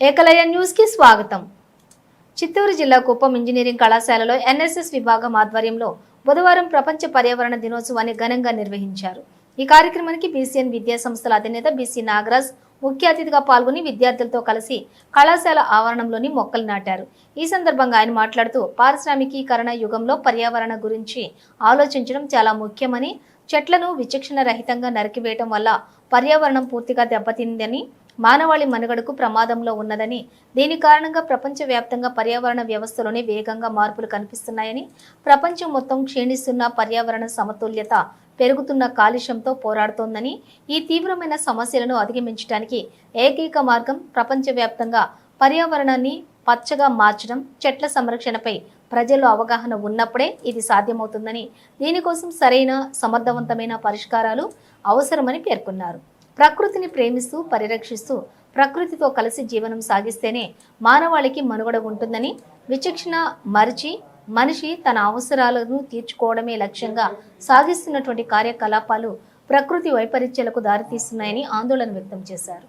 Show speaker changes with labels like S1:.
S1: ఏకలయ న్యూస్కి స్వాగతం. చిత్తూరు జిల్లా కుప్పం ఇంజనీరింగ్ కళాశాలలో ఎన్ఎస్ఎస్ విభాగం ఆధ్వర్యంలో బుధవారం ప్రపంచ పర్యావరణ దినోత్సవాన్ని ఘనంగా నిర్వహించారు. ఈ కార్యక్రమానికి బీసీఎన్ విద్యా సంస్థల అధినేత బీసీ నాగరాజ్ ముఖ్య అతిథిగా పాల్గొని విద్యార్థులతో కలిసి కళాశాల ఆవరణంలోని మొక్కలు నాటారు. ఈ సందర్భంగా ఆయన మాట్లాడుతూ పారిశ్రామికీకరణ యుగంలో పర్యావరణ గురించి ఆలోచించడం చాలా ముఖ్యమని చెట్లను విచక్షణ రహితంగా నరికివేయటం వల్ల పర్యావరణం పూర్తిగా దెబ్బతిందని మానవాళి మనుగడకు ప్రమాదంలో ఉన్నదని దీని కారణంగా ప్రపంచవ్యాప్తంగా పర్యావరణ వ్యవస్థలోనే వేగంగా మార్పులు కనిపిస్తున్నాయని ప్రపంచం మొత్తం క్షీణిస్తున్న పర్యావరణ సమతుల్యత పెరుగుతున్న కాలుష్యంతో పోరాడుతోందని ఈ తీవ్రమైన సమస్యలను అధిగమించడానికి ఏకైక మార్గం ప్రపంచవ్యాప్తంగా పర్యావరణాన్ని పచ్చగా మార్చడం చెట్ల సంరక్షణపై ప్రజల్లో అవగాహన ఉన్నప్పుడే ఇది సాధ్యమవుతుందని దీనికోసం సరైన సమర్థవంతమైన పరిష్కారాలు అవసరమని పేర్కొన్నారు. ప్రకృతిని ప్రేమిస్తూ పరిరక్షిస్తూ ప్రకృతితో కలిసి జీవనం సాగిస్తేనే మానవాళికి మనుగడ ఉంటుందని విచక్షణ మరిచి మనిషి తన అవసరాలను తీర్చుకోవడమే లక్ష్యంగా సాగిస్తున్నటువంటి కార్యకలాపాలు ప్రకృతి వైపరీత్యాలకు దారితీస్తున్నాయని ఆందోళన వ్యక్తం చేశారు.